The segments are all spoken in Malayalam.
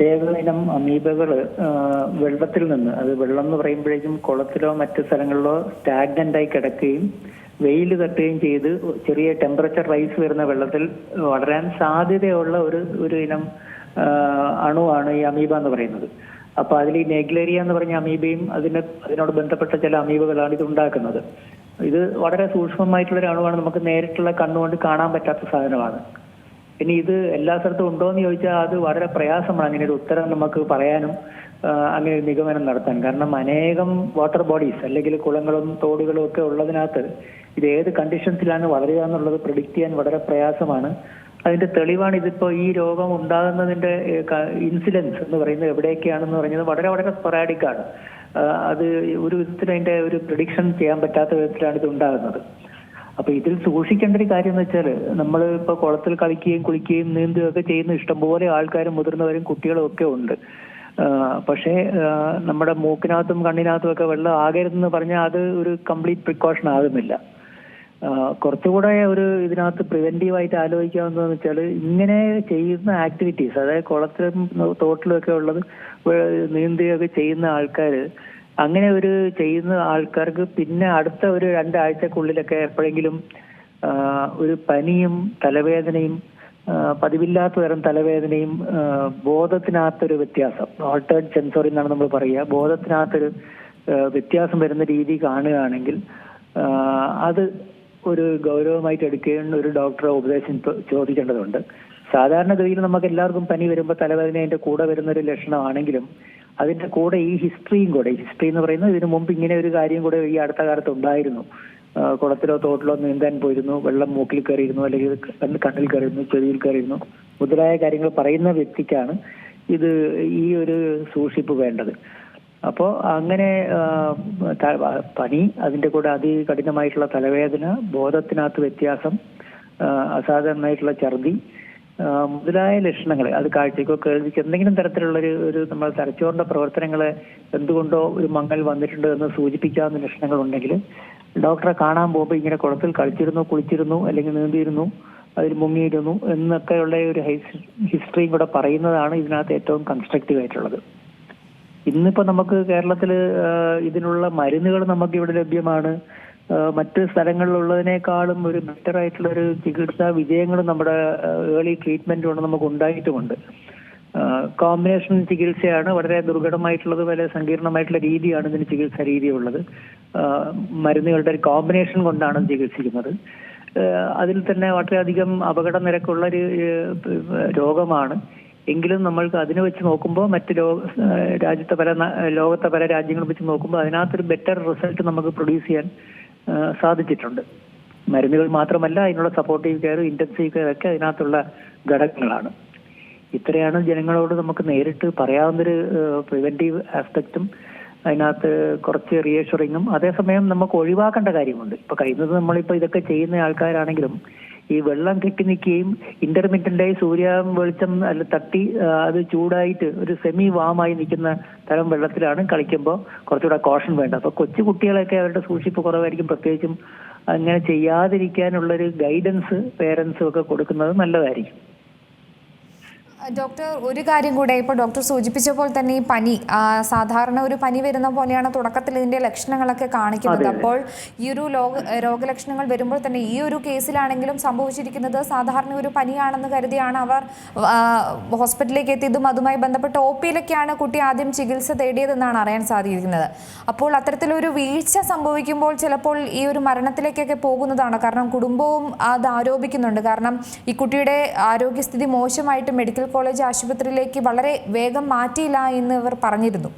പ്രത്യേക ഇനം അമീബകൾ വെള്ളത്തിൽ നിന്ന്. അത് വെള്ളം എന്ന് പറയുമ്പോഴേക്കും കുളത്തിലോ മറ്റു സ്ഥലങ്ങളിലോ സ്റ്റാഗ്നന്റ് ആയി കിടക്കുകയും വെയിൽ തട്ടുകയും ചെയ്ത് ചെറിയ ടെമ്പറേച്ചർ റൈസ് വരുന്ന വെള്ളത്തിൽ വളരാൻ സാധ്യതയുള്ള ഒരു ഒരു ഇനം അണുവാണ് ഈ അമീബ എന്ന് പറയുന്നത്. അപ്പൊ അതിൽ ഈ നെഗ്ലേരിയ എന്ന് പറഞ്ഞ അമീബയും അതിന് അതിനോട് ബന്ധപ്പെട്ട ചില അമീബകളാണ് ഇത് ഉണ്ടാക്കുന്നത്. ഇത് വളരെ സൂക്ഷ്മമായിട്ടുള്ള ഒരു അണുവാണ് നമുക്ക് നേരിട്ടുള്ള കണ്ണുകൊണ്ട് കാണാൻ പറ്റാത്ത സാധനമാണ്. ഇനി ഇത് എല്ലാ സ്ഥലത്തും ഉണ്ടോ എന്ന് ചോദിച്ചാൽ അത് വളരെ പ്രയാസമാണ്. അങ്ങനെ ഒരു ഉത്തരം നമുക്ക് പറയാനും അങ്ങനെ ഒരു നിഗമനം നടത്താൻ. കാരണം അനേകം വാട്ടർ ബോഡീസ് അല്ലെങ്കിൽ കുളങ്ങളും തോടുകളും ഒക്കെ ഉള്ളതിനകത്ത് ഇത് ഏത് കണ്ടീഷൻസിലാണ് വളരുക എന്നുള്ളത് പ്രിഡിക്റ്റ് ചെയ്യാൻ വളരെ പ്രയാസമാണ്. അതിന്റെ തെളിവാണ് ഇതിപ്പോ ഈ രോഗം ഉണ്ടാകുന്നതിന്റെ ഇൻസിഡൻസ് എന്ന് പറയുന്നത് എവിടെയൊക്കെയാണെന്ന് പറയുന്നത് വളരെ വളരെ സ്പൊറാഡിക് ആണ്. അത് ഒരു വിധത്തിൽ അതിന്റെ ഒരു പ്രിഡിക്ഷൻ ചെയ്യാൻ പറ്റാത്ത വിധത്തിലാണ് ഇത് ഉണ്ടാകുന്നത്. അപ്പൊ ഇതിൽ സൂക്ഷിക്കേണ്ട ഒരു കാര്യം എന്ന് വെച്ചാൽ നമ്മൾ ഇപ്പൊ കുളത്തിൽ കളിക്കുകയും കുളിക്കുകയും നീന്തുകയും ഒക്കെ ചെയ്യുന്ന ഇഷ്ടംപോലെ ആൾക്കാരും മുതിർന്നവരും കുട്ടികളും ഒക്കെ ഉണ്ട്. പക്ഷേ നമ്മുടെ മൂക്കിനകത്തും കണ്ണിനകത്തും ഒക്കെ വെള്ളം ആകരുതെന്ന് പറഞ്ഞാൽ അത് ഒരു കംപ്ലീറ്റ് പ്രിക്കോഷൻ ആകുന്നില്ല. കുറച്ചുകൂടെ ഒരു ഇതിനകത്ത് പ്രിവെന്റീവ് ആയിട്ട് ആലോചിക്കാവുന്നതെന്ന് വെച്ചാൽ ഇങ്ങനെ ചെയ്യുന്ന ആക്ടിവിറ്റീസ് അതായത് കുളത്തിലും തോട്ടിലും ഒക്കെ ഉള്ളത് നീന്തുകയൊക്കെ ചെയ്യുന്ന ആൾക്കാർ അങ്ങനെ ഒരു ചെയ്യുന്ന ആൾക്കാർക്ക് പിന്നെ അടുത്ത ഒരു രണ്ടാഴ്ചക്കുള്ളിലൊക്കെ എപ്പോഴെങ്കിലും ഒരു പനിയും തലവേദനയും പതിവില്ലാത്ത തരം തലവേദനയും ബോധത്തിനകത്തൊരു വ്യത്യാസം. ഓൾട്ടേഡ് സെൻസോറി എന്നാണ് നമ്മൾ പറയുക. ബോധത്തിനകത്തൊരു വ്യത്യാസം വരുന്ന രീതി കാണുകയാണെങ്കിൽ അത് ഒരു ഗൗരവമായിട്ട് എടുക്കുകയും ഒരു ഡോക്ടറെ ഉപദേശം ചോദിക്കേണ്ടതുണ്ട്. സാധാരണഗതിയിൽ നമുക്ക് എല്ലാവർക്കും പനി വരുമ്പോൾ തലവേദന അതിന്റെ കൂടെ വരുന്ന ഒരു ലക്ഷണമാണെങ്കിലും അതിന്റെ കൂടെ ഈ ഹിസ്റ്ററിയും കൂടെ ഹിസ്റ്ററി എന്ന് പറയുന്നത് ഇതിനു മുമ്പ് ഇങ്ങനെ ഒരു കാര്യം കൂടെ ഈ അടുത്ത കാലത്ത് ഉണ്ടായിരുന്നു. കുളത്തിലോ തോട്ടിലോ നീന്താൻ പോയിരുന്നു വെള്ളം മൂക്കിൽ കയറിയിരുന്നു അല്ലെങ്കിൽ കണ്ണ് കണ്ണിൽ കയറിയിരുന്നു ചെവിയിൽ കയറിയിരുന്നു. മുതലായ കാര്യങ്ങൾ പറയുന്ന വ്യക്തിക്കാണ് ഇത് ഈ ഒരു സൂക്ഷിപ്പ് വേണ്ടത്. അപ്പോൾ അങ്ങനെ പനി അതിന്റെ കൂടെ അതികഠിനമായിട്ടുള്ള തലവേദന ബോധത്തിനകത്ത് വ്യത്യാസം അസാധാരണമായിട്ടുള്ള ഛർദി മുതലായ ലക്ഷണങ്ങൾ അത് കാഴ്ചക്കോ കേൾവിക്ക് എന്തെങ്കിലും തരത്തിലുള്ള ഒരു ഒരു നമ്മൾ തലച്ചോറിന്റെ പ്രവർത്തനങ്ങളെ എന്തുകൊണ്ടോ ഒരു മങ്ങൽ വന്നിട്ടുണ്ട് എന്ന് സൂചിപ്പിക്കാവുന്ന ലക്ഷണങ്ങൾ ഉണ്ടെങ്കിൽ ഡോക്ടറെ കാണാൻ പോകുമ്പോൾ ഇങ്ങനെ കുളത്തിൽ കളിച്ചിരുന്നു കുളിച്ചിരുന്നു അല്ലെങ്കിൽ നീന്തിയിരുന്നു അതിൽ മുങ്ങിയിരുന്നു എന്നൊക്കെയുള്ള ഒരു ഹിസ്റ്ററിയും കൂടെ പറയുന്നതാണ് ഇതിനകത്ത് ഏറ്റവും കൺസ്ട്രക്റ്റീവ് ആയിട്ടുള്ളത് ഇന്നിപ്പോ നമുക്ക് കേരളത്തിൽ ഇതിനുള്ള മരുന്നുകൾ നമുക്ക് ഇവിടെ ലഭ്യമാണ്. മറ്റ് സ്ഥലങ്ങളിലുള്ളതിനേക്കാളും ഒരു ബെറ്റർ ആയിട്ടുള്ള ഒരു ചികിത്സാ വിജയങ്ങൾ നമ്മുടെ ഏർലി ട്രീറ്റ്മെന്റ് കൊണ്ട് നമുക്ക് ഉണ്ടായിട്ടുമുണ്ട് കോമ്പിനേഷൻ ചികിത്സയാണ്. വളരെ ദുർഘടമായിട്ടുള്ളത് വളരെ സങ്കീർണമായിട്ടുള്ള രീതിയാണ് ഇതിന് ചികിത്സാ രീതിയുള്ളത്. മരുന്നുകളുടെ ഒരു കോമ്പിനേഷൻ കൊണ്ടാണ് ചികിത്സിക്കുന്നത്. അതിൽ തന്നെ വളരെയധികം അപകട നിരക്കുള്ള ഒരു രോഗമാണ്. എങ്കിലും നമ്മൾക്ക് അതിനെ വെച്ച് നോക്കുമ്പോൾ മറ്റ് രാജ്യത്തെ പല ലോകത്തെ പല രാജ്യങ്ങൾ വെച്ച് നോക്കുമ്പോൾ അതിനകത്തൊരു ബെറ്റർ റിസൾട്ട് നമുക്ക് പ്രൊഡ്യൂസ് ചെയ്യാൻ സാധിച്ചിട്ടുണ്ട്. മരുന്നുകൾ മാത്രമല്ല അതിനുള്ള സപ്പോർട്ടീവ് കെയർ ഇന്റൻസീവ് കെയർ ഒക്കെ അതിനകത്തുള്ള ഘടകങ്ങളാണ്. ഇത്രയാണ് ജനങ്ങളോട് നമുക്ക് നേരിട്ട് പറയാവുന്നൊരു പ്രിവെന്റീവ് ആസ്പെക്റ്റും അതിനകത്ത് കുറച്ച് റിയഷറിങ്ങും അതേസമയം നമുക്ക് ഒഴിവാക്കേണ്ട കാര്യമുണ്ട്. ഇപ്പൊ കഴിയുന്നത് നമ്മളിപ്പോ ഇതൊക്കെ ചെയ്യുന്ന ആൾക്കാരാണെങ്കിലും ഈ വെള്ളം കെട്ടി നിൽക്കുകയും ഇന്റർമീഡിയന്റായി സൂര്യ വെളിച്ചം അല്ല തട്ടി അത് ചൂടായിട്ട് ഒരു സെമി വാമായി നിൽക്കുന്ന തരം വെള്ളത്തിലാണ് കളിക്കുമ്പോൾ കുറച്ചുകൂടെ കോഷൻ വേണ്ട അപ്പൊ കൊച്ചു കുട്ടികളൊക്കെ അവരുടെ സൂക്ഷിപ്പ് കുറവായിരിക്കും. പ്രത്യേകിച്ചും അങ്ങനെ ചെയ്യാതിരിക്കാനുള്ള ഒരു ഗൈഡൻസ് പേരൻസും ഒക്കെ കൊടുക്കുന്നത് നല്ലതായിരിക്കും. ഡോക്ടർ ഒരു കാര്യം കൂടെ ഇപ്പോൾ ഡോക്ടർ സൂചിപ്പിച്ച പോലെ തന്നെ ഈ പനി സാധാരണ ഒരു പനി വരുന്ന പോലെയാണ് തുടക്കത്തിൽ ഇതിന്റെ ലക്ഷണങ്ങളൊക്കെ കാണിക്കുന്നത്. അപ്പോൾ ഈ ഒരു ലോക രോഗലക്ഷണങ്ങൾ വരുമ്പോൾ തന്നെ ഈ ഒരു കേസിലാണെങ്കിലും സംഭവിച്ചിരിക്കുന്നത് സാധാരണ ഒരു പനിയാണെന്ന് കരുതിയാണ് അവർ ഹോസ്പിറ്റലിലേക്ക് എത്തിയതും അതുമായി ബന്ധപ്പെട്ട ഒ പിയിലൊക്കെയാണ് കുട്ടി ആദ്യം ചികിത്സ തേടിയതെന്നാണ് അറിയാൻ സാധിക്കുന്നത്. അപ്പോൾ അത്തരത്തിലൊരു വീഴ്ച സംഭവിക്കുമ്പോൾ ചിലപ്പോൾ ഈ ഒരു മരണത്തിലേക്കൊക്കെ പോകുന്നതാണ്. കാരണം കുടുംബവും അത് ആരോപിക്കുന്നുണ്ട്. കാരണം ഈ കുട്ടിയുടെ ആരോഗ്യസ്ഥിതി മോശമായിട്ട് മെഡിക്കൽ കോളേജ് ആശുപത്രിയിലേക്ക് വളരെ വേഗം മാറ്റിയില്ല എന്ന് ഇവർ പറഞ്ഞിരുന്നു.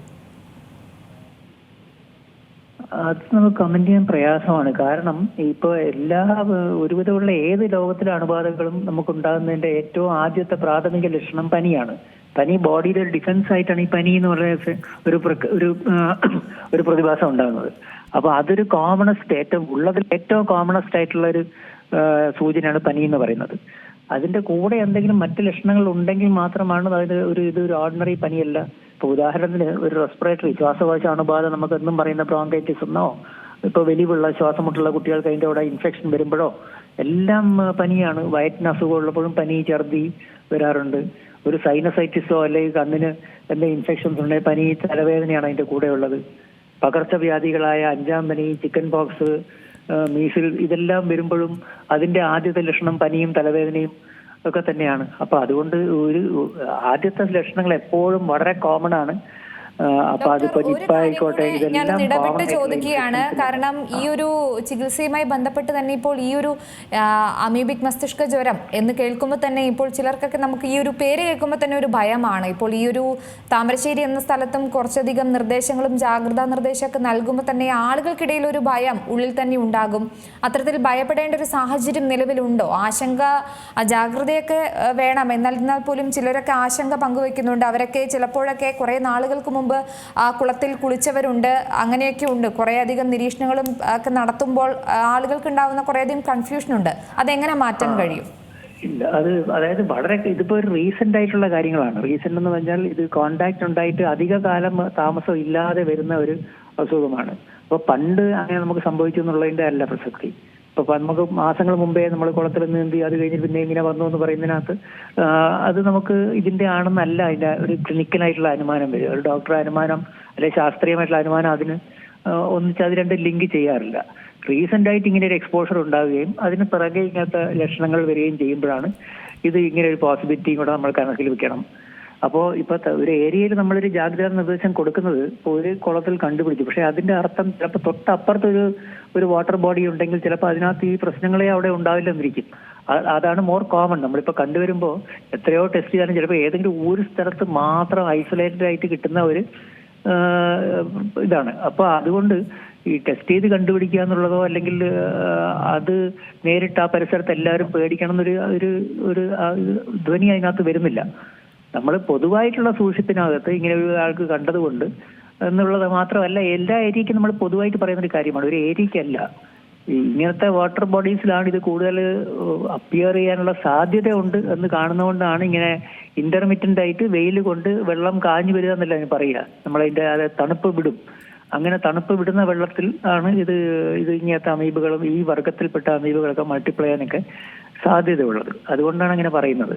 അത് നമുക്ക് കമന്റ് ചെയ്യാൻ പ്രയാസമാണ്. കാരണം ഇപ്പൊ എല്ലാ ഒരുവിധമുള്ള ഏത് ലോകത്തിലെ അണുബാധകളും നമുക്കുണ്ടാകുന്നതിന്റെ ഏറ്റവും ആദ്യത്തെ പ്രാഥമിക ലക്ഷണം പനിയാണ്. പനി ബോഡിയുടെ ഒരു ഡിഫൻസ് ആയിട്ടാണ് ഈ പനി എന്ന് പറയുന്ന ഒരു ഒരു ഒരു പ്രതിഭാസം ഉണ്ടാകുന്നത്. അപ്പൊ അതൊരു കോമണസ്റ്റ് ഏറ്റവും ഉള്ളതിൽ ഏറ്റവും കോമണസ്റ്റ് ആയിട്ടുള്ള ഒരു സൂചനയാണ് പനി എന്ന് പറയുന്നത്. അതിന്റെ കൂടെ എന്തെങ്കിലും മറ്റ് ലക്ഷണങ്ങൾ ഉണ്ടെങ്കിൽ മാത്രമാണ് അതിന് ഒരു ഇത് ഒരു ഓർഡിനറി പനിയല്ല. ഇപ്പൊ ഉദാഹരണത്തിന് ഒരു റെസ്പിറേറ്ററി ശ്വാസകോശ അണുബാധ നമുക്ക് എന്നും പറയുന്ന ബ്രോങ്കൈറ്റിസ് എന്നോ ഇപ്പൊ വലിവുള്ള ശ്വാസമുട്ടുള്ള കുട്ടികൾക്ക് അതിന്റെ കൂടെ ഇൻഫെക്ഷൻ വരുമ്പോഴോ എല്ലാം പനിയാണ്. വയറ്റിന് അസുഖം ഉള്ളപ്പോഴും പനി ഛർദി വരാറുണ്ട്. ഒരു സൈനസൈറ്റിസോ അല്ലെങ്കിൽ കണ്ണിന് എന്തെങ്കിലും ഇൻഫെക്ഷൻസ് ഉണ്ടെങ്കിൽ പനി തലവേദനയാണ് അതിന്റെ കൂടെ ഉള്ളത് പകർച്ചവ്യാധികളായ അഞ്ചാം പനി ചിക്കൻ പോക്സ് മീസിൽ ഇതെല്ലാം വരുമ്പോഴും അതിന്റെ ആദ്യത്തെ ലക്ഷണം പനിയും തലവേദനയും ഒക്കെ തന്നെയാണ്. അപ്പൊ അതുകൊണ്ട് ഒരു ആദ്യത്തെ ലക്ഷണങ്ങൾ എപ്പോഴും വളരെ കോമൺ ആണ്. ഞാനൊന്ന് ഇടപെട്ട് ചോദിക്കുകയാണ്. കാരണം ഈ ഒരു ചികിത്സയുമായി ബന്ധപ്പെട്ട് തന്നെ ഇപ്പോൾ ഈ ഒരു അമീബിക് മസ്തിഷ്ക ജ്വരം എന്ന് കേൾക്കുമ്പോൾ തന്നെ ഇപ്പോൾ ചിലർക്കൊക്കെ നമുക്ക് ഈ ഒരു പേര് കേൾക്കുമ്പോൾ തന്നെ ഒരു ഭയമാണ്. ഇപ്പോൾ ഈ ഒരു താമരശ്ശേരി എന്ന സ്ഥലത്തും കുറച്ചധികം നിർദ്ദേശങ്ങളും ജാഗ്രതാ നിർദ്ദേശമൊക്കെ നൽകുമ്പോൾ തന്നെ ആളുകൾക്കിടയിൽ ഒരു ഭയം ഉള്ളിൽ തന്നെ ഉണ്ടാകും. അത്തരത്തിൽ ഭയപ്പെടേണ്ട ഒരു സാഹചര്യം നിലവിലുണ്ടോ? ആശങ്ക ജാഗ്രതയൊക്കെ വേണം. എന്നാൽ എന്നാൽ പോലും ചിലരൊക്കെ ആശങ്ക പങ്കുവെക്കുന്നുണ്ട്. അവരൊക്കെ ചിലപ്പോഴൊക്കെ കുറേ നാളുകൾക്ക് മുമ്പ് ആ കുളത്തിൽ കുളിച്ചവരുണ്ട്. അങ്ങനെയൊക്കെ ഉണ്ട് കുറേയധികം നിരീക്ഷണങ്ങളും ഒക്കെ നടത്തുമ്പോൾ ആളുകൾക്ക് ഉണ്ടാകുന്ന കുറേയധികം കൺഫ്യൂഷൻ ഉണ്ട് അതെങ്ങനെ മാറ്റാൻ കഴിയും? ഇല്ല. അത് അതായത് വളരെ ഇതിപ്പോ ഒരു റീസെന്റ് ആയിട്ടുള്ള കാര്യങ്ങളാണ്. റീസെന്റ് എന്ന് പറഞ്ഞാൽ ഇത് കോണ്ടാക്ട് ഉണ്ടായിട്ട് അധിക കാലം താമസം ഇല്ലാതെ വരുന്ന ഒരു അസുഖമാണ്. അപ്പോൾ പണ്ട് അങ്ങനെ നമുക്ക് സംഭവിച്ചു എന്നുള്ളതിന്റെ അല്ല പ്രസക്തി. ഇപ്പൊ നമുക്ക് മാസങ്ങൾ മുമ്പേ നമ്മൾ കുളത്തിൽ നീന്തി അത് കഴിഞ്ഞ് പിന്നെ ഇങ്ങനെ വന്നു എന്ന് പറയുന്നതിനകത്ത് അത് നമുക്ക് ഇതിന്റെ ആണെന്നല്ല അതിന്റെ ഒരു ക്ലിനിക്കലായിട്ടുള്ള അനുമാനം വരും ഒരു ഡോക്ടർ അനുമാനം അല്ലെങ്കിൽ ശാസ്ത്രീയമായിട്ടുള്ള അനുമാനം അതിന് ഒന്നിച്ച് അത് രണ്ട് ലിങ്ക് ചെയ്യാറില്ല. റീസെന്റ് ആയിട്ട് ഇങ്ങനെ ഒരു എക്സ്പോഷർ ഉണ്ടാവുകയും അതിന് പിറകെ ഇങ്ങനത്തെ ലക്ഷണങ്ങൾ വരികയും ചെയ്യുമ്പോഴാണ് ഇത് ഇങ്ങനെ ഒരു പോസിബിലിറ്റിയും കൂടെ നമ്മൾ കണക്കിൽ വെക്കണം. അപ്പോൾ ഇപ്പൊ ഒരു ഏരിയയിൽ നമ്മളൊരു ജാഗ്രതാ നിർദ്ദേശം കൊടുക്കുന്നത് ഒരു കുളത്തിൽ കണ്ടുപിടിച്ചു. പക്ഷെ അതിന്റെ അർത്ഥം ചിലപ്പോൾ തൊട്ടപ്പുറത്തൊരു ഒരു വാട്ടർ ബോഡി ഉണ്ടെങ്കിൽ ചിലപ്പോൾ അതിനകത്ത് ഈ പ്രശ്നങ്ങളെ അവിടെ ഉണ്ടാവില്ലെന്നിരിക്കും. അതാണ് മോർ കോമൺ നമ്മളിപ്പോൾ കണ്ടുവരുമ്പോൾ എത്രയോ ടെസ്റ്റ് ചെയ്യാനും ചിലപ്പോൾ ഏതെങ്കിലും ഒരു സ്ഥലത്ത് മാത്രം ഐസൊലേറ്റഡ് ആയിട്ട് കിട്ടുന്ന ഒരു ഇതാണ്. അപ്പോൾ അതുകൊണ്ട് ഈ ടെസ്റ്റ് ചെയ്ത് കണ്ടുപിടിക്കുക എന്നുള്ളതോ അല്ലെങ്കിൽ അത് നേരിട്ട് ആ പരിസരത്ത് എല്ലാവരും പേടിക്കണം എന്നൊരു ഒരു ഒരു ധ്വനി അതിനകത്ത് വരുന്നില്ല. നമ്മൾ പൊതുവായിട്ടുള്ള സൂക്ഷിപ്പിനകത്ത് ഇങ്ങനെ ഒരു ആൾക്ക് കണ്ടതുകൊണ്ട് എന്നുള്ളത് മാത്രമല്ല എല്ലാ ഏരിയയ്ക്കും നമ്മൾ പൊതുവായിട്ട് പറയുന്ന ഒരു കാര്യമാണ്. ഒരു ഏരിയയ്ക്കല്ല. ഈ ഇങ്ങനത്തെ വാട്ടർ ബോഡീസിലാണ് ഇത് കൂടുതൽ അപ്പിയർ ചെയ്യാനുള്ള സാധ്യത ഉണ്ട് എന്ന് കാണുന്നതുകൊണ്ടാണ് ഇങ്ങനെ ഇന്റർമീഡിയന്റ് ആയിട്ട് വെയിൽ കൊണ്ട് വെള്ളം കാഞ്ഞു വരിക എന്നല്ല ഞാൻ പറയുക. നമ്മളതിന്റെ അത് തണുപ്പ് വിടും. അങ്ങനെ തണുപ്പ് വിടുന്ന വെള്ളത്തിൽ ആണ് ഇത് ഇത് ഇങ്ങനത്തെ അമീബുകളും ഈ വർഗത്തിൽപ്പെട്ട അമീബുകളൊക്കെ മൾട്ടിപ്ലൈ ചെയ്യാനൊക്കെ സാധ്യതയുള്ളത്. അതുകൊണ്ടാണ് അങ്ങനെ പറയുന്നത്.